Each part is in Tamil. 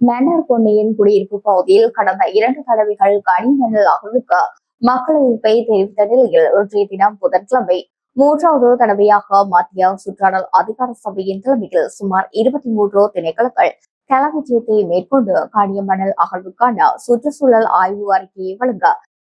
மன்னர் பொன்னியின் குடியிருப்பு பகுதியில் கடந்த இரண்டு தடவைகள் கனிமணல் அகழ்வுக்கு மக்கள் எதிர்ப்பை தெரிவித்த நிலையில் இன்றைய தினம் புதன்கிழமை மூன்றாவது தடவையாக மத்திய சுற்றாடல் அதிகார சபையின் தலைமையில் சுமார் இருபத்தி மூன்று திணைக்களங்கள் கலவிஜயத்தை மேற்கொண்டு கனிமணல் அகழ்வுக்கான சுற்றுச்சூழல் ஆய்வு அறிக்கையை வழங்க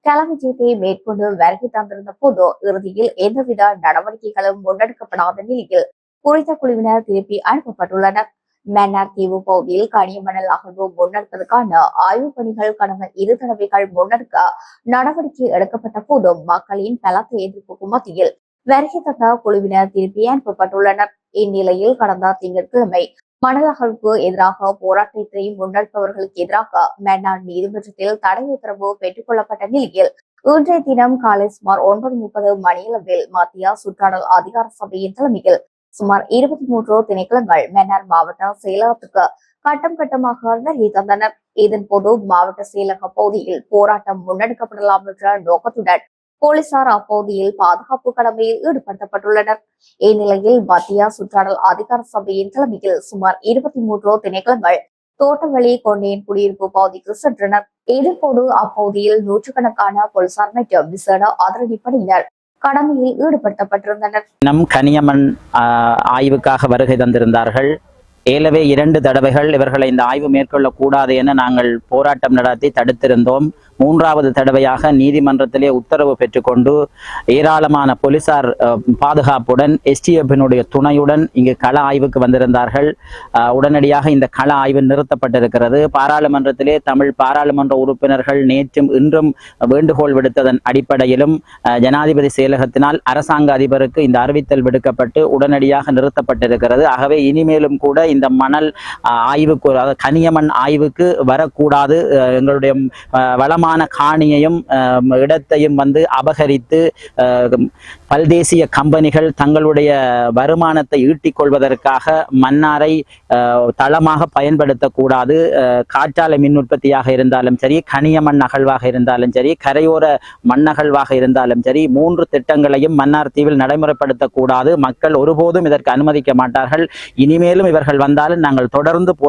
கலவிஜயத்தை மேற்கொண்டு வருகை தந்திருந்த போது இறுதியில் எந்தவித நடவடிக்கைகளும் முன்னெடுக்கப்படாத நிலையில் குறித்த குழுவினர் திருப்பி அனுப்பப்பட்டுள்ளனர். மன்னார் தீவு பகுதியில் கனிமணல் அகழ்வு முன்னெடுப்பதற்கான ஆய்வுப் பணிகள் கடந்த இரு தடவைகள் முன்னெடுக்க நடவடிக்கை எடுக்கப்பட்ட போதும் மக்களின் பலத்த எதிர்ப்புக்கு மத்தியில் வருகை தந்த குழுவினர் திருப்பி அனுப்பப்பட்டுள்ளனர். இந்நிலையில் கடந்த திங்கட்கிழமை மணல் அகழ்வுக்கு எதிராக போராட்டத்தை முன்னெடுப்பவர்களுக்கு எதிராக மன்னார் நீதிமன்றத்தில் தடை உத்தரவு பெற்றுக் கொள்ளப்பட்ட நிலையில் இன்றைய தினம் காலை சுமார் ஒன்பது முப்பது மணியளவில் மத்திய சுற்றாடல் அதிகார சபையின் தலைமையில் சுமார் இருபத்தி மூன்று திணைக்களங்கள் மன்னார் மாவட்ட செயலகத்துக்கு கட்டம் கட்டமாக வருகை தந்தனர் இதன் போது மாவட்ட செயலக பகுதியில் போராட்டம் முன்னெடுக்கப்படலாம் என்ற நோக்கத்துடன் போலீசார் அப்பகுதியில் பாதுகாப்பு கடமையில் ஈடுபடுத்தப்பட்டுள்ளனர். இந்நிலையில் மத்திய சுற்றாடல் அதிகார சபையின் தலைமையில் சுமார் இருபத்தி மூன்று திணைக்களங்கள் தோட்டவழி கொண்டையின் குடியிருப்பு பகுதிக்கு சென்றனர். இதன்போது அப்பகுதியில் நூற்றுக்கணக்கான போலீசார் மற்றும் விசேட அதிரடிப்படையினர் கடமையில் ஈடுபடுத்தப்பட்டிருந்தனர். நம் கனியமண் ஆஹ், ஆய்வுக்காக வருகை தந்திருந்தார்கள். ஏலவே இரண்டு தடவைகள் இவர்களை இந்த ஆய்வு மேற்கொள்ளக்கூடாது என நாங்கள் போராட்டம் நடத்தி தடுத்திருந்தோம். மூன்றாவது தடவையாக நீதிமன்றத்திலே உத்தரவு பெற்றுக்கொண்டு ஏராளமான போலீசார் பாதுகாப்புடன் எஸ்டிஎஃபினுடைய துணையுடன் இங்கு கள ஆய்வுக்கு வந்திருந்தார்கள். உடனடியாக இந்த கள ஆய்வு நிறுத்தப்பட்டிருக்கிறது. பாராளுமன்றத்திலே தமிழ் பாராளுமன்ற உறுப்பினர்கள் நேற்றும் இன்றும் வேண்டுகோள் விடுத்ததன் அடிப்படையிலும் ஜனாதிபதி செயலகத்தினால் அரசாங்க அதிபருக்கு இந்த அறிவித்தல் விடுக்கப்பட்டு உடனடியாக நிறுத்தப்பட்டிருக்கிறது. ஆகவே இனிமேலும் கூட இந்த மணல் ஆய்வுக்கு கனியமண் ஆய்வுக்கு வரக்கூடாது. எங்களுடைய வளமான முக்கியமான காணியையும் இடத்தையும் வந்து அபகரித்து பல்தேசிய கம்பெனிகள் தங்களுடைய வருமானத்தை ஈட்டிக் கொள்வதற்காக மன்னாரை தளமாக பயன்படுத்தக்கூடாது. காற்றாலை மின் உற்பத்தியாக இருந்தாலும் சரி கனிய மண் அகழ்வாக இருந்தாலும் சரி கரையோர மண்ணகழ்வாக இருந்தாலும் சரி மூன்று திட்டங்களையும் மன்னார் தீவில் நடைமுறைப்படுத்தக்கூடாது. மக்கள் ஒருபோதும் இதற்கு அனுமதிக்க மாட்டார்கள். இனிமேலும் இவர்கள் வந்தாலும் நாங்கள் தொடர்ந்து போரா